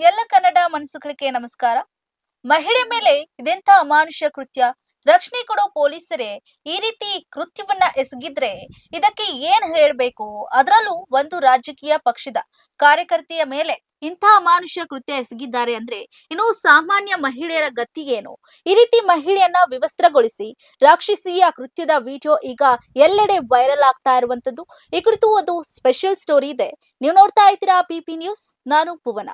ಎಲ್ಲ ಕನ್ನಡ ಮನಸ್ಸುಗಳಿಗೆ ನಮಸ್ಕಾರ. ಮಹಿಳೆ ಮೇಲೆ ಇದೆಂತ ಅಮಾನುಷ್ಯ ಕೃತ್ಯ? ರಕ್ಷಣೆ ಕೊಡೋ ಪೊಲೀಸರೇ, ಈ ರೀತಿ ಕೃತ್ಯವನ್ನ ಎಸಗಿದ್ರೆ ಇದಕ್ಕೆ ಏನ್ ಹೇಳ್ಬೇಕು? ಅದರಲ್ಲೂ ಒಂದು ರಾಜಕೀಯ ಪಕ್ಷದ ಕಾರ್ಯಕರ್ತೆಯ ಮೇಲೆ ಇಂಥ ಅಮಾನುಷ್ಯ ಕೃತ್ಯ ಎಸಗಿದ್ದಾರೆ ಅಂದ್ರೆ ಇನ್ನು ಸಾಮಾನ್ಯ ಮಹಿಳೆಯರ ಗತಿಗೇನು? ಈ ರೀತಿ ಮಹಿಳೆಯನ್ನ ವಿವಸ್ತ್ರಗೊಳಿಸಿ ರಾಕ್ಷಸಿಯ ಕೃತ್ಯದ ವಿಡಿಯೋ ಈಗ ಎಲ್ಲೆಡೆ ವೈರಲ್ ಆಗ್ತಾ ಇರುವಂತದ್ದು ಈ ಕುರಿತು ಒಂದು ಸ್ಪೆಷಲ್ ಸ್ಟೋರಿ ಇದೆ. ನೀವು ನೋಡ್ತಾ ಇದ್ದೀರಾ ಪಿಪಿ ನ್ಯೂಸ್ ನಾನು ಭುವನ.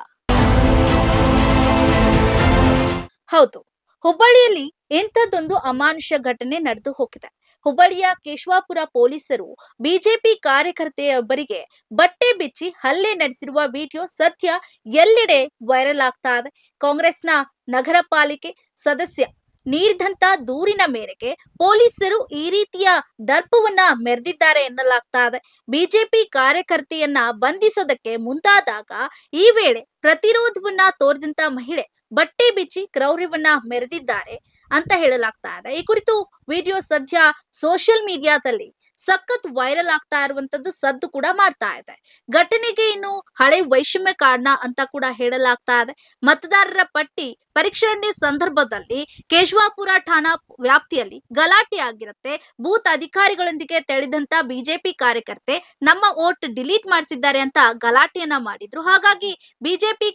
ಹೌದು. ಹುಬ್ಬಳ್ಳಿಯಲ್ಲಿ ಇಂಥದ್ದೊಂದು ಅಮಾನುಷ ಘಟನೆ ನಡೆದು ಹೋಗಿದೆ. ಹುಬ್ಬಳ್ಳಿಯ ಕೇಶವಾಪುರ ಪೊಲೀಸರು ಬಿಜೆಪಿ ಕಾರ್ಯಕರ್ತೆಯೊಬ್ಬರಿಗೆ ಬಟ್ಟೆ ಬಿಚ್ಚಿ ಹಲ್ಲೆ ನಡೆಸಿರುವ ವಿಡಿಯೋ ಸದ್ಯ ಎಲ್ಲೆಡೆ ವೈರಲ್ ಆಗ್ತಾ ಇದೆ. ಕಾಂಗ್ರೆಸ್ನ ನಗರ ಪಾಲಿಕೆ ಸದಸ್ಯ ನೀಡಿದಂತ ದೂರಿನ ಮೇರೆಗೆ ಪೊಲೀಸರು ಈ ರೀತಿಯ ದರ್ಪವನ್ನ ಮೆರೆದಿದ್ದಾರೆ ಎನ್ನಲಾಗ್ತಾ ಇದೆ. ಬಿಜೆಪಿ ಕಾರ್ಯಕರ್ತೆಯನ್ನ ಬಂಧಿಸೋದಕ್ಕೆ ಮುಂದಾದಾಗ ಈ ವೇಳೆ ಪ್ರತಿರೋಧವನ್ನ ತೋರಿದಂತ ಮಹಿಳೆ ಬಟ್ಟೆ ಬಿಚ್ಚಿ ಕ್ರೌರ್ಯವನ್ನ ಮೆರೆದಿದ್ದಾರೆ ಅಂತ ಹೇಳಲಾಗ್ತಾ ಇದೆ. ಈ ಕುರಿತು ವಿಡಿಯೋ ಸದ್ಯ ಸೋಷಿಯಲ್ ಮೀಡಿಯಾದಲ್ಲಿ ಸಖತ್ ವೈರಲ್ ಆಗ್ತಾ ಇರುವಂತದ್ದು ಸದ್ದು ಕೂಡ ಮಾಡ್ತಾ ಇದೆ. ಘಟನೆಗೆ ಇನ್ನು ಹಳೆ ವೈಷಮ್ಯ ಕಾರಣ ಅಂತ ಕೂಡ ಹೇಳಲಾಗ್ತಾ ಇದೆ. ಮತದಾರರ ಪಟ್ಟಿ ಪರೀಕ್ಷರಣೆ ಸಂದರ್ಭದಲ್ಲಿ ಕೇಶವಾಪುರ ಠಾಣಾ ವ್ಯಾಪ್ತಿಯಲ್ಲಿ ಗಲಾಟೆ ಆಗಿರುತ್ತೆ. ಬೂತ್ ಅಧಿಕಾರಿಗಳೊಂದಿಗೆ ತೆಳೆದಂತ ಬಿಜೆಪಿ ಕಾರ್ಯಕರ್ತೆ ನಮ್ಮ ವೋಟ್ ಡಿಲೀಟ್ ಮಾಡಿಸಿದ್ದಾರೆ ಅಂತ ಗಲಾಟೆಯನ್ನ ಮಾಡಿದ್ರು. ಹಾಗಾಗಿ ಬಿಜೆಪಿ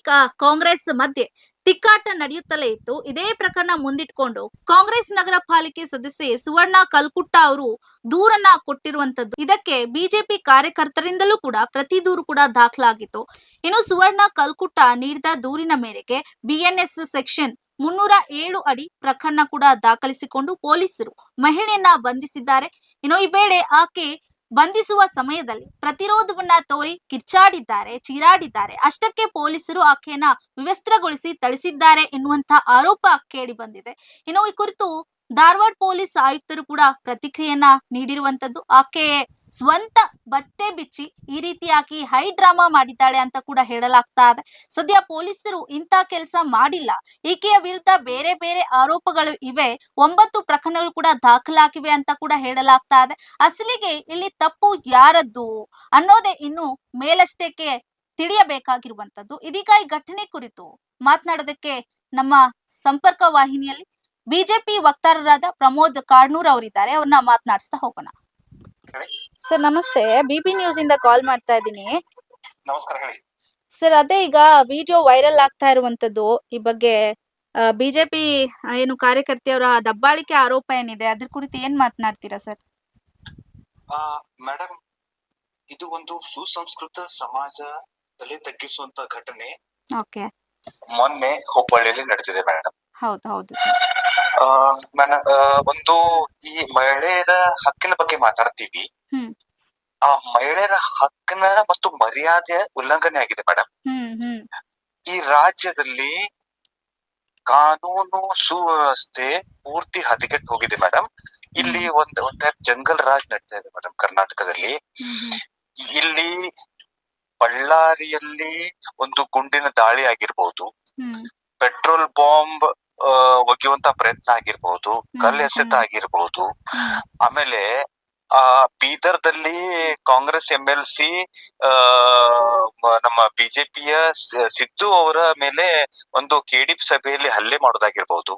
ಕಾಂಗ್ರೆಸ್ ಮಧ್ಯೆ ತಿಕ್ಕಾಟ ನಡೆಯುತ್ತಲೇ ಇತ್ತು. ಇದೇ ಪ್ರಕರಣ ಮುಂದಿಟ್ಕೊಂಡು ಕಾಂಗ್ರೆಸ್ ನಗರ ಪಾಲಿಕೆ ಸದಸ್ಯೆ ಸುವರ್ಣ ಕಲ್ಕುಟ್ಟ ಅವರು ದೂರನ್ನ ಕೊಟ್ಟಿರುವಂತದ್ದು. ಇದಕ್ಕೆ ಬಿಜೆಪಿ ಕಾರ್ಯಕರ್ತರಿಂದಲೂ ಕೂಡ ಪ್ರತಿ ದೂರು ಕೂಡ ದಾಖಲಾಗಿತ್ತು. ಇನ್ನು ಸುವರ್ಣ ಕಲ್ಕುಟ್ಟ ನೀಡಿದ ದೂರಿನ ಮೇರೆಗೆ ಬಿಎನ್ಎಸ್ ಸೆಕ್ಷನ್ ಮುನ್ನೂರ ಏಳು ಅಡಿ ಪ್ರಕರಣ ಕೂಡ ದಾಖಲಿಸಿಕೊಂಡು ಪೊಲೀಸರು ಮಹಿಳೆಯನ್ನ ಬಂಧಿಸಿದ್ದಾರೆ. ಇನ್ನು ಈ ವೇಳೆ ಆಕೆ ಬಂಧಿಸುವ ಸಮಯದಲ್ಲಿ ಪ್ರತಿರೋಧವನ್ನ ತೋರಿ ಕಿರ್ಚಾಡಿದ್ದಾರೆ, ಚೀರಾಡಿದ್ದಾರೆ. ಅಷ್ಟಕ್ಕೆ ಪೊಲೀಸರು ಆಕೆಯನ್ನ ವಿವಸ್ತ್ರಗೊಳಿಸಿ ಥಳಿಸಿದ್ದಾರೆ ಎನ್ನುವಂತಹ ಆರೋಪ ಕೇಳಿ ಬಂದಿದೆ. ಇನ್ನು ಈ ಕುರಿತು ಧಾರವಾಡ ಪೊಲೀಸ್ ಆಯುಕ್ತರು ಕೂಡ ಪ್ರತಿಕ್ರಿಯೆಯನ್ನ ನೀಡಿರುವಂತದ್ದು ಆಕೆ ಸ್ವಂತ ಬಟ್ಟೆ ಬಿಚ್ಚಿ ಈ ರೀತಿಯಾಗಿ ಹೈ ಡ್ರಾಮಾ ಮಾಡಿದ್ದಾಳೆ ಅಂತ ಕೂಡ ಹೇಳಲಾಗ್ತಾ ಇದೆ. ಸದ್ಯ ಪೊಲೀಸರು ಇಂಥ ಕೆಲಸ ಮಾಡಿಲ್ಲ. ಈಕೆಯ ವಿರುದ್ಧ ಬೇರೆ ಬೇರೆ ಆರೋಪಗಳು ಇವೆ. ಒಂಬತ್ತು ಪ್ರಕರಣಗಳು ಕೂಡ ದಾಖಲಾಗಿವೆ ಅಂತ ಕೂಡ ಹೇಳಲಾಗ್ತಾ ಇದೆ. ಅಸಲಿಗೆ ಇಲ್ಲಿ ತಪ್ಪು ಯಾರದ್ದು ಅನ್ನೋದೇ ಇನ್ನು ಮೇಲಷ್ಟಕ್ಕೆ ತಿಳಿಯಬೇಕಾಗಿರುವಂತದ್ದು ಇದೀಗ ಈ ಘಟನೆ ಕುರಿತು ಮಾತನಾಡೋದಕ್ಕೆ ನಮ್ಮ ಸಂಪರ್ಕ ವಾಹಿನಿಯಲ್ಲಿ ಬಿಜೆಪಿ ವಕ್ತಾರರಾದ ಪ್ರಮೋದ್ ಕಾರ್ನೂರ್ ಅವರಿದ್ದಾರೆ. ಅವ್ರನ್ನ ಮಾತನಾಡಿಸ್ತಾ ಹೋಗೋಣ. ಸರ್ ನಮಸ್ತೆ. ಬಿಬಿ ನ್ಯೂಸ್ ಇಂದ ಕಾಲ್ ಮಾಡ್ತಾ ಇದ್ದೀನಿ. ನಮಸ್ಕಾರ ಹೇಳಿ. ಸರ್ ಅದೇ ಈಗ ವಿಡಿಯೋ ವೈರಲ್ ಆಗ್ತಾ ಇರುವಂತದ್ದು ಈ ಬಗ್ಗೆ ಬಿಜೆಪಿ ಏನು ಕಾರ್ಯಕರ್ತೆಯವರ ದಬ್ಬಾಳಿಕೆ ಆರೋಪ ಏನಿದೆ ಅದ್ರ ಕುರಿತು ಏನ್ ಮಾತನಾಡ್ತೀರಾ ಸರ್? ಮೇಡಮ್ ಇದು ಒಂದು ಸುಸಂಸ್ಕೃತ ಸಮಾಜ ತಲೆ ತಗ್ಗಿಸುವಂತ ಘಟನೆ. ಓಕೆ. ಮೊನ್ನೆ ಹುಬ್ಬಳ್ಳಿಯಲ್ಲಿ ನಡೆದಿದೆ ಮೇಡಮ್ ಹೌದು ಹೌದು ಸರ್ ಆ ಒಂದು ಈ ಮಹಿಳೆಯರ ಹಕ್ಕಿನ ಬಗ್ಗೆ ಮಾತಾಡ್ತೀವಿ. ಹ್ಮ್. ಆ ಮಹಿಳೆಯರ ಹಕ್ಕಿನ ಮತ್ತು ಮರ್ಯಾದೆ ಉಲ್ಲಂಘನೆ ಆಗಿದೆ ಮೇಡಮ್ ಹ್ಮ್ ಹ್ಮ್. ಈ ರಾಜ್ಯದಲ್ಲಿ ಕಾನೂನು ಸುವ್ಯವಸ್ಥೆ ಪೂರ್ತಿ ಹದಗೆಟ್ಟು ಹೋಗಿದೆ ಮೇಡಮ್ ಇಲ್ಲಿ ಒಂದ್ ಒಂದ್ ಟೈಪ್ ಜಂಗಲ್ ರಾಜ್ ನಡೀತಾ ಇದೆ ಮೇಡಮ್ ಕರ್ನಾಟಕದಲ್ಲಿ. ಹ್ಮ್. ಇಲ್ಲಿ ಬಳ್ಳಾರಿಯಲ್ಲಿ ಒಂದು ಗುಂಡಿನ ದಾಳಿ ಆಗಿರ್ಬೋದು. ಹ್ಮ್. ಪೆಟ್ರೋಲ್ ಬಾಂಬ್ ಒಗೆಯುವಂತ ಪ್ರಯತ್ನ ಆಗಿರ್ಬಹುದು ಕಲ್ಲೆಸೆತ ಎಸೆತ ಆಗಿರ್ಬಹುದು ಆಮೇಲೆ ಆ ಬೀದರ್ದಲ್ಲಿ ಕಾಂಗ್ರೆಸ್ ಎಂ ಎಲ್ ಸಿ ನಮ್ಮ ಬಿಜೆಪಿಯ ಸಿದ್ದು ಅವರ ಮೇಲೆ ಒಂದು ಕೆಡಿಪಿ ಸಭೆಯಲ್ಲಿ ಹಲ್ಲೆ ಮಾಡೋದಾಗಿರ್ಬಹುದು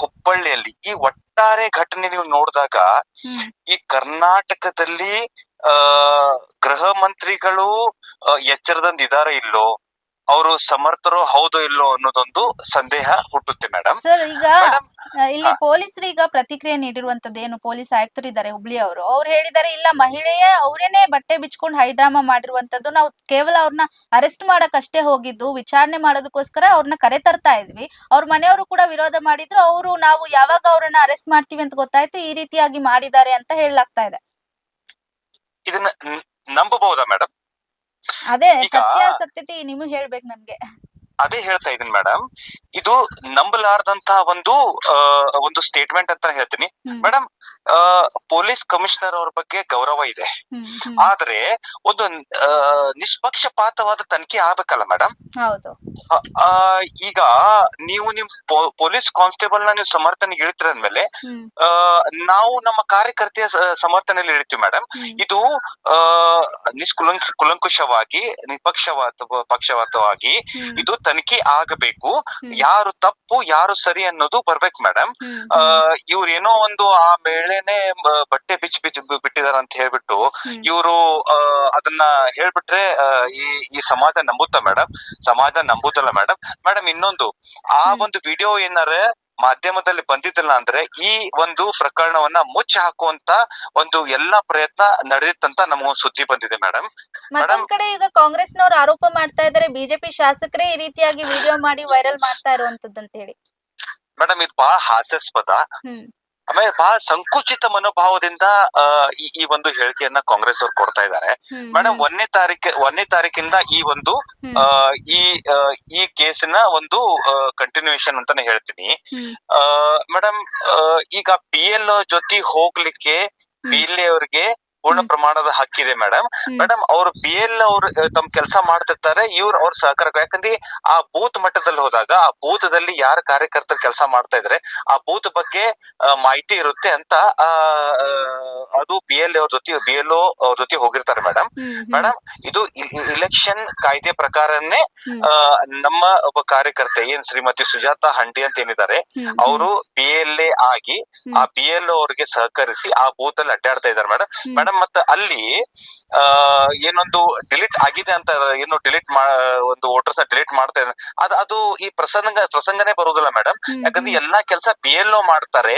ಹುಬ್ಬಳ್ಳಿಯಲ್ಲಿ ಈ ಒಟ್ಟಾರೆ ಘಟನೆ ನೀವು ನೋಡಿದಾಗ ಈ ಕರ್ನಾಟಕದಲ್ಲಿ ಗೃಹ ಮಂತ್ರಿಗಳು ಎಚ್ಚರದಂದಿದಾರ ಇದಾರ ಇಲ್ಲೋ ಅವರು ಸಮರ್ಥರು ಹೌದೋ ಇಲ್ಲೋ ಅನ್ನೋದೊಂದು ಸಂದೇಹ ಹುಟ್ಟುತ್ತೆ ಮೇಡಮ್ ಸರ್ ಈಗ ಇಲ್ಲಿ ಪೊಲೀಸರು ಈಗ ಪ್ರತಿಕ್ರಿಯೆ ನೀಡಿರುವಂತದ್ದು ಏನು? ಪೊಲೀಸ್ ಆಯುಕ್ತರು ಇದ್ದಾರೆ ಹುಬ್ಳಿ ಅವರು. ಅವ್ರು ಹೇಳಿದ್ದಾರೆ ಇಲ್ಲ ಮಹಿಳೆಯೇ ಅವರೇನೆ ಬಟ್ಟೆ ಬಿಚ್ಕೊಂಡು ಹೈಡ್ರಾಮಾ ಮಾಡಿರುವಂತದ್ದು ನಾವು ಕೇವಲ ಅವ್ರನ್ನ ಅರೆಸ್ಟ್ ಮಾಡಕ್ಕಷ್ಟೇ ಹೋಗಿದ್ದು. ವಿಚಾರಣೆ ಮಾಡೋದಕ್ಕೋಸ್ಕರ ಅವ್ರನ್ನ ಕರೆ ತರ್ತಾ ಇದ್ವಿ. ಅವ್ರ ಮನೆಯವರು ಕೂಡ ವಿರೋಧ ಮಾಡಿದ್ರು. ಅವರು ನಾವು ಯಾವಾಗ ಅವ್ರನ್ನ ಅರೆಸ್ಟ್ ಮಾಡ್ತೀವಿ ಅಂತ ಗೊತ್ತಾಯ್ತು. ಈ ರೀತಿಯಾಗಿ ಮಾಡಿದ್ದಾರೆ ಅಂತ ಹೇಳಲಾಗ್ತಾ ಇದೆ. ಇದನ್ನ ನಂಬಬಹುದಾ ಮೇಡಮ್ ಅದೇ ಸತ್ಯ ಸತ್ಯತೆ ನಿಮಗ್ ಹೇಳ್ಬೇಕು ನಮ್ಗೆ. ಅದೇ ಹೇಳ್ತಾ ಇದೀನಿ ಮೇಡಮ್ ಇದು ನಂಬಲಾರ್ದಂತಹ ಒಂದು ಒಂದು ಸ್ಟೇಟ್ಮೆಂಟ್ ಅಂತ ಹೇಳ್ತೀನಿ. ಮೇಡಮ್ ಪೊಲೀಸ್ ಕಮಿಷನರ್ ಅವ್ರ ಬಗ್ಗೆ ಗೌರವ ಇದೆ. ಆದ್ರೆ ಒಂದು ನಿಷ್ಪಕ್ಷಪಾತವಾದ ತನಿಖೆ ಆಗ್ಬೇಕಲ್ಲ ಮೇಡಮ್ ಈಗ ನೀವು ನಿಮ್ ಪೊಲೀಸ್ ಕಾನ್ಸ್ಟೇಬಲ್ನ ನೀವು ಸಮರ್ಥನೆಗೆ ಇಳಿತೀರ ಅಂದ್ಮೇಲೆ ನಾವು ನಮ್ಮ ಕಾರ್ಯಕರ್ತೆಯ ಸಮರ್ಥನೆಯಲ್ಲಿ ಇಳಿತೀವಿ ಮೇಡಮ್ ಇದು ನಿಷ್ಕುಲಂಕ ಕುಲಂಕುಷವಾಗಿ ನಿಷ್ಪಕ್ಷವಾತ ಪಕ್ಷವಾತವಾಗಿ ಇದು ತನಿಖೆ ಆಗಬೇಕು. ಯಾರು ತಪ್ಪು ಯಾರು ಸರಿ ಅನ್ನೋದು ಬರ್ಬೇಕು ಮೇಡಮ್ ಇವ್ರು ಏನೋ ಒಂದು ಆ ಮೇಳೆನೆ ಬಟ್ಟೆ ಬಿಚ್ಚಿ ಬಿಚ್ಚಿ ಬಿಟ್ಟಿದಾರ ಅಂತ ಹೇಳ್ಬಿಟ್ಟು. ಇವರು ಅದನ್ನ ಹೇಳ್ಬಿಟ್ರೆ ಈ ಈ ಸಮಾಜ ನಂಬುತ್ತಾ ಮೇಡಮ್ ಸಮಾಜ ನಂಬುದಲ್ಲ ಮೇಡಮ್ ಮೇಡಮ್ ಇನ್ನೊಂದು ಆ ಒಂದು ವಿಡಿಯೋ ಏನಾರೆ ಮಾಧ್ಯಮದಲ್ಲಿ ಬಂದಿದ್ದಿಲ್ಲ ಅಂದ್ರೆ ಈ ಒಂದು ಪ್ರಕರಣವನ್ನ ಮುಚ್ಚಿ ಹಾಕುವಂತ ಒಂದು ಎಲ್ಲಾ ಪ್ರಯತ್ನ ನಡೆದಿತ್ತಂತ ನಮಗೊಂದು ಸುದ್ದಿ ಬಂದಿದೆ ಮೇಡಮ್ ಮತ್ತೊಂದ್ ಕಡೆ ಈಗ ಕಾಂಗ್ರೆಸ್ನವ್ರು ಆರೋಪ ಮಾಡ್ತಾ ಇದ್ದಾರೆ ಬಿಜೆಪಿ ಶಾಸಕರೇ ಈ ರೀತಿಯಾಗಿ ವಿಡಿಯೋ ಮಾಡಿ ವೈರಲ್ ಮಾಡ್ತಾ ಇರುವಂತದ್ದು ಅಂತ ಹೇಳಿ ಮೇಡಮ್ ಇದು ಬಹಳ ಹಾಸ್ಯಾಸ್ಪದ. ಆಮೇಲೆ ಬಹಳ ಸಂಕುಚಿತ ಮನೋಭಾವದಿಂದ ಈ ಒಂದು ಹೇಳಿಕೆಯನ್ನ ಕಾಂಗ್ರೆಸ್ ಅವರು ಕೊಡ್ತಾ ಇದ್ದಾರೆ. ಮೇಡಮ್ ಒಂದನೇ ತಾರೀಕು ಒಂದನೇ ತಾರೀಕಿಂದ ಈ ಒಂದು ಈ ಈ ಕೇಸಿನ ಒಂದು ಕಂಟಿನ್ಯೂಯೇಷನ್ ಅಂತಾನೆ ಹೇಳ್ತೀನಿ. ಮೇಡಮ್ ಈಗ ಪಿ ಎಲ್ ಜೊತೆ ಹೋಗ್ಲಿಕ್ಕೆ ಪಿ ಎಲ್ ಅವ್ರಿಗೆ ಪೂರ್ಣ ಪ್ರಮಾಣದ ಹಕ್ಕಿದೆ ಮೇಡಮ್. ಮೇಡಮ್ ಅವ್ರು ಬಿ ಎಲ್ ಅವ್ರು ತಮ್ಮ ಕೆಲಸ ಮಾಡ್ತಿರ್ತಾರೆ ಇವ್ರು ಅವ್ರ ಸಹಕಾರ. ಯಾಕಂದ್ರೆ ಆ ಬೂತ್ ಮಟ್ಟದಲ್ಲಿ ಹೋದಾಗ ಆ ಬೂತದಲ್ಲಿ ಯಾರ ಕಾರ್ಯಕರ್ತರು ಕೆಲಸ ಮಾಡ್ತಾ ಇದ್ರೆ ಆ ಬೂತ್ ಬಗ್ಗೆ ಮಾಹಿತಿ ಇರುತ್ತೆ ಅಂತ ಆ, ಅದು ಬಿ ಎಲ್ ಜೊತೆ ಬಿ ಎಲ್ ಅವ್ರ ಜೊತೆ ಹೋಗಿರ್ತಾರೆ ಮೇಡಮ್ ಮೇಡಮ್ ಇದು ಇಲೆಕ್ಷನ್ ಕಾಯ್ದೆ ಪ್ರಕಾರನೇ ನಮ್ಮ ಒಬ್ಬ ಕಾರ್ಯಕರ್ತೆ ಏನ್ ಶ್ರೀಮತಿ ಸುಜಾತ ಹಂಡಿ ಅಂತ ಏನಿದ್ದಾರೆ ಅವರು ಬಿ ಎಲ್ ಎ ಆಗಿ ಆ ಬಿ ಎಲ್ ಅವ್ರಿಗೆ ಸಹಕರಿಸಿ ಆ ಬೂತ್ ಅಲ್ಲಿ ಅಡ್ಡಾಡ್ತಾ ಇದಾರೆ ಮೇಡಮ್. ಮೇಡಮ್ ಮತ್ತೆ ಅಲ್ಲಿ ಏನೊಂದು ಡಿಲೀಟ್ ಆಗಿದೆ ಅಂತ ಏನು ಡಿಲೀಟ್ ಮಾ ಒಂದು ವೋಟರ್ಸ್ ಡಿಲೀಟ್ ಮಾಡ್ತಾ ಇದ್ದಾರೆ. ಅದು ಅದು ಈ ಪ್ರಸಂಗ ಪ್ರಸಂಗನೇ ಬರುವುದಿಲ್ಲ ಮೇಡಮ್ ಯಾಕಂದ್ರೆ ಎಲ್ಲಾ ಕೆಲಸ ಬಿ ಎಲ್ ಒ ಮಾಡ್ತಾರೆ.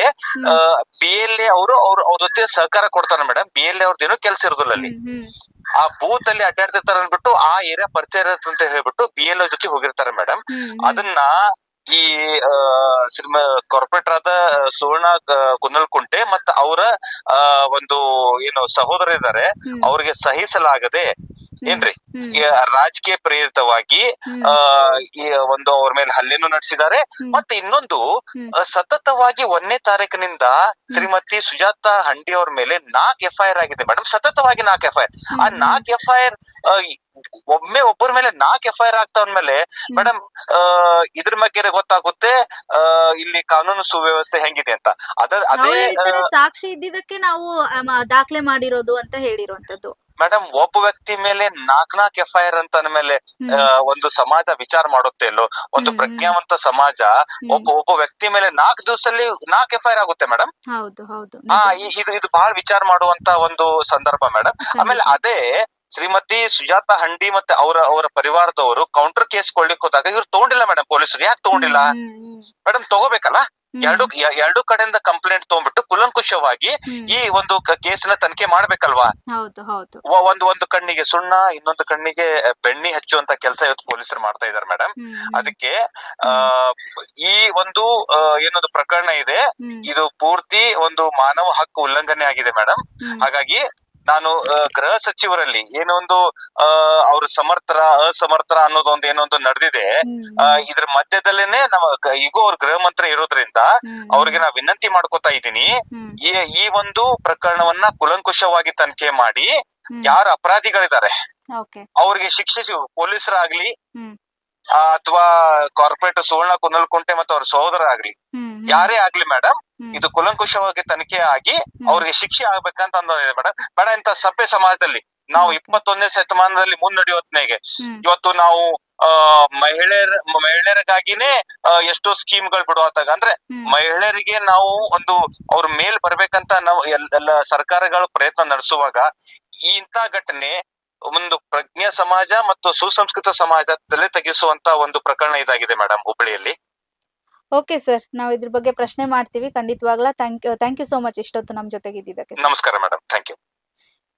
ಬಿ ಎಲ್ ಎ ಅವರು ಅವ್ರ ಅವ್ರ ಜೊತೆ ಸಹಕಾರ ಕೊಡ್ತಾರೆ ಮೇಡಮ್ ಬಿ ಎಲ್ ಅವ್ರದ್ದು ಏನೋ ಕೆಲಸ ಇರೋದಿಲ್ಲ ಅಲ್ಲಿ. ಆ ಬೂತ್ ಅಲ್ಲಿ ಅಡ್ಡಾಡ್ತಿರ್ತಾರ ಅಂದ್ಬಿಟ್ಟು ಆ ಏರಿಯಾ ಪರಿಚಯ ಇರುತ್ತೆ ಅಂತ ಹೇಳ್ಬಿಟ್ಟು ಬಿ ಎಲ್ ಜೊತೆ ಹೋಗಿರ್ತಾರೆ ಮೇಡಮ್. ಅದನ್ನ ಈ ಸಿನಿಮಾ ಕಾರ್ಪೊರೇಟರ್ ಆದ ಸುವರ್ಣ ಆ, ಕುನ್ನಲ್ಕುಂಟೆ ಮತ್ತ ಅವರ ಒಂದು ಏನು ಸಹೋದರ ಇದ್ದಾರೆ ಅವ್ರಿಗೆ ಸಹಿಸಲಾಗದೆ ಏನ್ರಿ? ರಾಜಕೀಯ ಪ್ರೇರಿತವಾಗಿ ಈ ಒಂದು ಅವ್ರ ಮೇಲೆ ಹಲ್ಲೆನೂ ನಡೆಸಿದ್ದಾರೆ. ಮತ್ತೆ ಇನ್ನೊಂದು ಸತತವಾಗಿ ಒಂದನೇ ತಾರೀಕಿನಿಂದ ಶ್ರೀಮತಿ ಸುಜಾತ ಹಂಡಿ ಅವ್ರ ಮೇಲೆ ನಾಲ್ಕು ಎಫ್ ಐ ಆರ್ ಆಗಿದೆ. ಮೇಡಮ್ ಸತತವಾಗಿ ನಾಲ್ಕು ಎಫ್ ಐ ಆರ್. ಆ ನಾಕ್ ನಾಲ್ಕು ಎಫ್ ಐ ಆರ್ ಒಮ್ಮೆ ಒಬ್ಬರ ಮೇಲೆ ನಾಲ್ಕು ಎಫ್ ಐ ಆರ್ ಆಗ್ತಾವ ಮೇಲೆ ಮೇಡಮ್ ಇದ್ರ ಬಗ್ಗೆ ಗೊತ್ತಾಗುತ್ತೆ ಇಲ್ಲಿ ಕಾನೂನು ಸುವ್ಯವಸ್ಥೆ ಹೆಂಗಿದೆ ಅಂತ. ಅದ ಅದೇ ಸಾಕ್ಷಿ ಇದ್ದಿದ್ದಕ್ಕೆ ನಾವು ದಾಖಲೆ ಮಾಡಿರೋದು ಅಂತ ಹೇಳಿರುವಂತದ್ದು. ಮೇಡಮ್ ಒಬ್ಬ ವ್ಯಕ್ತಿ ಮೇಲೆ ನಾಕ್ ನಾಕ್ ಎಫ್ ಐ ಆರ್ ಅಂತ ಅಂದ್ಮೇಲೆ ಒಂದು ಸಮಾಜ ವಿಚಾರ ಮಾಡುತ್ತೆ ಇಲ್ಲೋ ಒಂದು ಪ್ರಜ್ಞಾವಂತ ಸಮಾಜ ಒಬ್ಬ ಒಬ್ಬ ವ್ಯಕ್ತಿ ಮೇಲೆ ನಾಲ್ಕು ದಿವಸದಲ್ಲಿ ನಾಕ್ ಎಫ್ ಐ ಆರ್ ಆಗುತ್ತೆ ಮೇಡಮ್ ಹೌದು ಹೌದು. ಆ ಈ- ಇದು ಇದು ಬಹಳ ವಿಚಾರ ಮಾಡುವಂತ ಒಂದು ಸಂದರ್ಭ ಮೇಡಮ್ ಆಮೇಲೆ ಅದೇ ಶ್ರೀಮತಿ ಸುಜಾತ ಹಂಡಿ ಮತ್ತೆ ಅವರ ಅವರ ಪರಿವಾರದವರು ಕೌಂಟರ್ ಕೇಸ್ ಕೊಡ್ಲಿಕ್ಕೆ ಹೋದಾಗ ಇವ್ರು ತಗೊಂಡಿಲ್ಲ ಮೇಡಮ್ ಪೊಲೀಸರು. ಯಾಕೆ ತಗೊಂಡಿಲ್ಲ? ಮೇಡಮ್ ತಗೋಬೇಕಲ್ಲ? ಎರಡು ಎರಡು ಕಡೆಯಿಂದ ಕಂಪ್ಲೇಂಟ್ ತಗೊಂಡ್ಬಿಟ್ಟು ಕುಲಂಕುಷವಾಗಿ ಈ ಒಂದು ಕೇಸಿನ ತನಿಖೆ ಮಾಡ್ಬೇಕಲ್ವಾ? ಒಂದು ಒಂದು ಕಣ್ಣಿಗೆ ಸುಣ್ಣ ಇನ್ನೊಂದು ಕಣ್ಣಿಗೆ ಬೆಣ್ಣಿ ಹಚ್ಚುವಂತ ಕೆಲಸ ಇವತ್ತು ಪೊಲೀಸರು ಮಾಡ್ತಾ ಇದಾರೆ ಮೇಡಮ್ ಅದಕ್ಕೆ ಈ ಒಂದು ಏನೊಂದು ಪ್ರಕರಣ ಇದೆ. ಇದು ಪೂರ್ತಿ ಒಂದು ಮಾನವ ಹಕ್ಕು ಉಲ್ಲಂಘನೆ ಆಗಿದೆ ಮೇಡಮ್ ಹಾಗಾಗಿ ನಾನು ಗೃಹ ಸಚಿವರಲ್ಲಿ ಏನೊಂದು ಅವ್ರ ಸಮರ್ಥರ ಅಸಮರ್ಥರ ಅನ್ನೋದೊಂದು ಏನೊಂದು ನಡೆದಿದೆ. ಇದ್ರ ಮಧ್ಯದಲ್ಲೇನೆ ನಮ್ಮ ಈಗೂ ಅವ್ರ ಗೃಹ ಮಂತ್ರಿ ಇರೋದ್ರಿಂದ ಅವ್ರಿಗೆ ನಾ ವಿನಂತಿ ಮಾಡ್ಕೋತಾ ಇದ್ದೀನಿ. ಈ ಈ ಒಂದು ಪ್ರಕರಣವನ್ನ ಕುಲಂಕುಷವಾಗಿ ತನಿಖೆ ಮಾಡಿ ಯಾರು ಅಪರಾಧಿಗಳಿದ್ದಾರೆ ಅವ್ರಿಗೆ ಶಿಕ್ಷಿಸಿ ಪೊಲೀಸರಾಗ್ಲಿ. ಅಥವಾ ಕಾರ್ಪೊರೇಟ್ ಸುವರ್ಣ ಕುನಲ್ಕುಂಟೆ ಮತ್ತು ಅವ್ರ ಸಹೋದರ ಆಗ್ಲಿ. ಯಾರೇ ಆಗ್ಲಿ ಮೇಡಮ್ ಇದು ಕುಲಂಕುಷವಾಗಿ ತನಿಖೆ ಆಗಿ ಅವ್ರಿಗೆ ಶಿಕ್ಷೆ ಆಗ್ಬೇಕಂತ ಅನ್ನೋದಿದೆ ಮೇಡಮ್ ಬೇಡ ಇಂತ ಸಭ್ಯ ಸಮಾಜದಲ್ಲಿ. ನಾವು. ಇಪ್ಪತ್ತೊಂದನೇ ಶತಮಾನದಲ್ಲಿ ಮುನ್ನಡೆಯೋತ್ನೆಗೆ. ಇವತ್ತು ನಾವು ಆ ಮಹಿಳೆಯರ ಮಹಿಳೆಯರಿಗಾಗಿನೇ ಎಷ್ಟೋ ಸ್ಕೀಮ್ಗಳು ಬಿಡುವಂತಾಗ ಅಂದ್ರೆ ಮಹಿಳೆಯರಿಗೆ ನಾವು ಒಂದು ಅವ್ರ ಮೇಲ್ ಬರ್ಬೇಕಂತ ನಾವು ಎಲ್- ಎಲ್ಲ ಸರ್ಕಾರಗಳು ಪ್ರಯತ್ನ ನಡೆಸುವಾಗ ಈ ಇಂಥ ಘಟನೆ ಒಂದು ಪ್ರಜ್ಞಾ ಸಮಾಜ ಮತ್ತು ಸುಸಂಸ್ಕೃತ ಸಮಾಜ ತಲೆ ತೆಗೆಸುವಂತ ಒಂದು ಪ್ರಕರಣ ಇದಾಗಿದೆ ಮೇಡಮ್ ಹುಬ್ಬಳ್ಳಿಯಲ್ಲಿ. ಓಕೆ ಸರ್ ನಾವು ಇದ್ರ ಬಗ್ಗೆ ಪ್ರಶ್ನೆ ಮಾಡ್ತೀವಿ. ಖಂಡಿತವಾಗ್ಲಾ thank you thank you so much ಇಷ್ಟೊತ್ತು ನಮ್ ಜೊತೆಗೆ ಇದ್ದಿದ್ದಕ್ಕೆ ನಮಸ್ಕಾರ ಮೇಡಮ್ ಥ್ಯಾಂಕ್ ಯು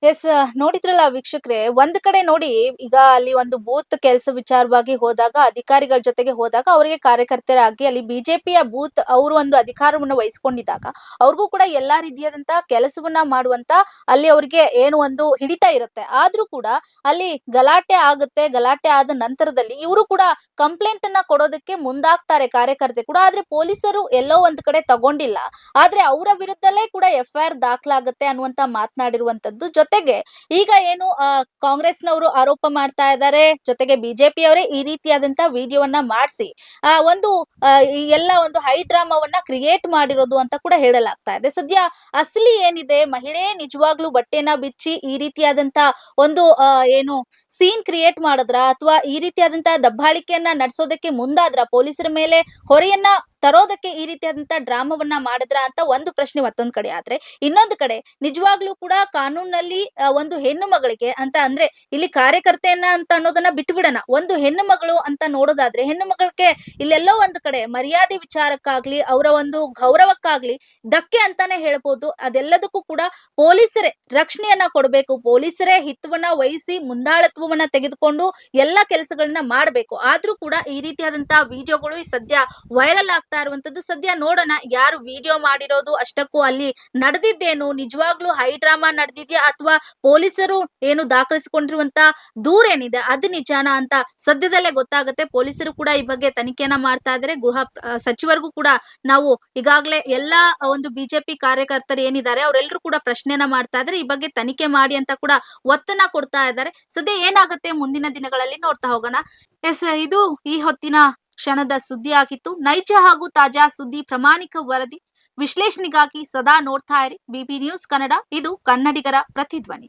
ಎಸ್ ನೋಡಿದ್ರಲ್ಲ ವೀಕ್ಷಕರೇ, ಒಂದ್ ಕಡೆ ನೋಡಿ ಈಗ ಅಲ್ಲಿ ಒಂದು ಬೂತ್ ಕೆಲಸ ವಿಚಾರವಾಗಿ ಹೋದಾಗ, ಅಧಿಕಾರಿಗಳ ಜೊತೆಗೆ ಹೋದಾಗ ಅವರಿಗೆ ಕಾರ್ಯಕರ್ತರಾಗಿ ಅಲ್ಲಿ ಬಿಜೆಪಿಯ ಬೂತ್ ಅವರು ಒಂದು ಅಧಿಕಾರವನ್ನು ವಹಿಸಿಕೊಂಡಿದ್ದಾಗ, ಅವ್ರಿಗೂ ಕೂಡ ಎಲ್ಲಾ ರೀತಿಯಾದಂತ ಕೆಲಸವನ್ನ ಮಾಡುವಂತ ಅಲ್ಲಿ ಅವರಿಗೆ ಏನು ಒಂದು ಹಿಡಿತ ಇರುತ್ತೆ. ಆದ್ರೂ ಕೂಡ ಅಲ್ಲಿ ಗಲಾಟೆ ಆಗುತ್ತೆ, ಗಲಾಟೆ ಆದ ನಂತರದಲ್ಲಿ ಇವರು ಕೂಡ ಕಂಪ್ಲೇಂಟ್ ಅನ್ನ ಕೊಡೋದಕ್ಕೆ ಮುಂದಾಗ್ತಾರೆ ಕಾರ್ಯಕರ್ತೆ ಕೂಡ. ಆದ್ರೆ ಪೊಲೀಸರು ಎಲ್ಲೋ ಒಂದ್ ಕಡೆ ತಗೊಂಡಿಲ್ಲ. ಆದ್ರೆ ಅವರ ವಿರುದ್ಧಲೇ ಕೂಡ ಎಫ್ ಐ ಆರ್ ದಾಖಲಾಗುತ್ತೆ ಅನ್ನುವಂತ ಮಾತನಾಡಿರುವಂತದ್ದು ಜೊತೆಗೆ ಈಗ ಏನು ಕಾಂಗ್ರೆಸ್ನವರು ಆರೋಪ ಮಾಡ್ತಾ ಇದ್ದಾರೆ ಜೊತೆಗೆ ಬಿಜೆಪಿ ಅವರೇ ಈ ರೀತಿಯಾದಂತಹ ವಿಡಿಯೋವನ್ನ ಮಾಡಿಸಿ, ಆ, ಒಂದು ಎಲ್ಲ ಒಂದು ಹೈ ಡ್ರಾಮಾವನ್ನ ಕ್ರಿಯೇಟ್ ಮಾಡಿರೋದು ಅಂತ ಕೂಡ ಹೇಳಲಾಗ್ತಾ ಇದೆ. ಸದ್ಯ ಅಸಲಿ ಏನಿದೆ, ಮಹಿಳೆ ನಿಜವಾಗ್ಲೂ ಬಟ್ಟೆನ ಬಿಚ್ಚಿ ಈ ರೀತಿಯಾದಂತ ಒಂದು ಏನು ಸೀನ್ ಕ್ರಿಯೇಟ್ ಮಾಡಿದ್ರ, ಅಥವಾ ಈ ರೀತಿಯಾದಂತಹ ದಬ್ಬಾಳಿಕೆಯನ್ನ ನಡೆಸೋದಕ್ಕೆ ಮುಂದಾದ್ರ, ಪೊಲೀಸರ ಮೇಲೆ ಹೊರೆಯನ್ನ ತರೋದಕ್ಕೆ ಈ ರೀತಿಯಾದಂತ ಡ್ರಾಮಾವನ್ನ ಮಾಡಿದ್ರ ಅಂತ ಒಂದು ಪ್ರಶ್ನೆ ಮತ್ತೊಂದ್ ಕಡೆ ಆದ್ರೆ, ಇನ್ನೊಂದು ಕಡೆ ನಿಜವಾಗ್ಲೂ ಕೂಡ ಕಾನೂನಲ್ಲಿ ಒಂದು ಹೆಣ್ಣು ಮಗಳಿಗೆ ಅಂತ ಅಂದ್ರೆ ಇಲ್ಲಿ ಕಾರ್ಯಕರ್ತೆಯನ್ನ ಅಂತ ಅನ್ನೋದನ್ನ ಬಿಟ್ಟು ಬಿಡೋಣ ಒಂದು ಹೆಣ್ಣು ಮಗಳು ಅಂತ ನೋಡೋದಾದ್ರೆ ಹೆಣ್ಣು ಮಗಳಿಗೆ ಇಲ್ಲೆಲ್ಲೋ ಒಂದು ಕಡೆ ಮರ್ಯಾದೆ ವಿಚಾರಕ್ಕಾಗ್ಲಿ, ಅವರ ಒಂದು ಗೌರವಕ್ಕಾಗ್ಲಿ ಧಕ್ಕೆ ಅಂತಾನೆ ಹೇಳ್ಬೋದು. ಅದೆಲ್ಲದಕ್ಕೂ ಕೂಡ ಪೊಲೀಸರೇ ರಕ್ಷಣೆಯನ್ನ ಕೊಡಬೇಕು. ಪೊಲೀಸರೇ ಹಿತವನ್ನ ವಹಿಸಿ ಮುಂದಾಳತ್ವವನ್ನ ತೆಗೆದುಕೊಂಡು ಎಲ್ಲಾ ಕೆಲಸಗಳನ್ನ ಮಾಡಬೇಕು. ಆದ್ರೂ ಕೂಡ ಈ ರೀತಿಯಾದಂತಹ ವಿಡಿಯೋಗಳು ಸದ್ಯ ವೈರಲ್ ಆಗ್ತಾ ಇರುವಂತದ್ದು. ಸದ್ಯ ನೋಡೋಣ ಯಾರು ವಿಡಿಯೋ ಮಾಡಿರೋದು, ಅಷ್ಟಕ್ಕೂ ಅಲ್ಲಿ ನಡೆದಿದ್ದೇನು? ನಿಜವಾಗ್ಲೂ ಹೈ ಡ್ರಾಮಾ ನಡೆದಿದ್ಯಾ? ಅಥವಾ ಪೊಲೀಸರು ಏನು ದಾಖಲಿಸಿಕೊಂಡಿರುವಂತ ದೂರ ಏನಿದೆ ಅದು ನಿಜಾನ ಅಂತ ಸದ್ಯದಲ್ಲೇ ಗೊತ್ತಾಗುತ್ತೆ. ಪೊಲೀಸರು ಕೂಡ ಈ ಬಗ್ಗೆ ತನಿಖೆಯನ್ನ ಮಾಡ್ತಾ ಇದ್ದಾರೆ ಗೃಹ ಸಚಿವರಿಗೂ ಕೂಡ ನಾವು ಈಗಾಗಲೇ ಎಲ್ಲಾ ಒಂದು ಬಿಜೆಪಿ ಕಾರ್ಯಕರ್ತರು ಏನಿದ್ದಾರೆ ಅವರೆಲ್ಲರೂ ಕೂಡ ಪ್ರಶ್ನೆಯನ್ನ ಮಾಡ್ತಾ ಇದ್ರೆ. ಈ ಬಗ್ಗೆ ತನಿಖೆ ಮಾಡಿ ಅಂತ ಕೂಡ ಒತ್ತನ್ನ ಕೊಡ್ತಾ ಇದ್ದಾರೆ ಸದ್ಯ ಏನಾಗುತ್ತೆ? ಮುಂದಿನ ದಿನಗಳಲ್ಲಿ ನೋಡ್ತಾ ಹೋಗೋಣ. ಎಸ್, ಇದು ಈ ಹೊತ್ತಿನ ಕ್ಷಣದ ಸುದ್ದಿ ಆಗಿತ್ತು. ನೈಜ ಹಾಗೂ ತಾಜಾ ಸುದ್ದಿ, ಪ್ರಾಮಾಣಿಕ ವರದಿ ವಿಶ್ಲೇಷಣೆಗಾಗಿ ಸದಾ ನೋಡ್ತಾ ಇರಿ. ಬಿಬಿ ನ್ಯೂಸ್ ಕನ್ನಡ, ಇದು ಕನ್ನಡಿಗರ ಪ್ರತಿಧ್ವನಿ.